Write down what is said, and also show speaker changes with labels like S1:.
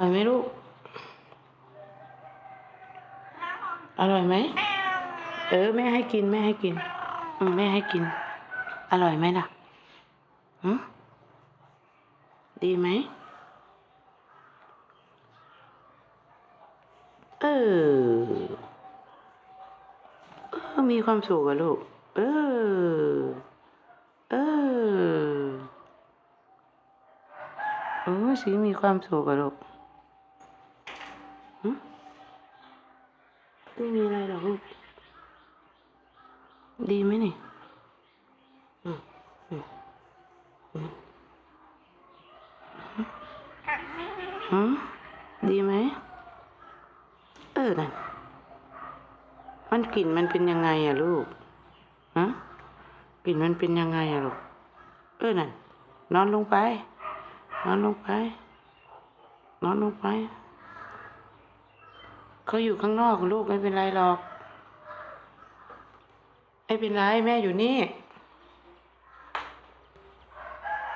S1: อร่อยไหมลูก อร่อยไหม เออแม่ให้กินแม่ให้กินอืมแม่ให้กิน อร่อยไหมล่ะหืมดีไหม เออ เออ มีความสุขอะลูก เออ เออเออสีมีความสุขอะลูก ไม่มีอะไรหรอกลูก ดีไหมนี่อืมอืมอืมหืมดีไหม เออนั่นมันกลิ่นมันเป็นยังไงอะลูกฮะกลิ่นมันเป็นยังไงอะลูก เออนั่นนอนลงไป นอนลงไป นอนลงไป เขาอยู่ข้างนอกลูกไม่เป็นไรหรอก ไม่เป็นไรแม่อยู่นี่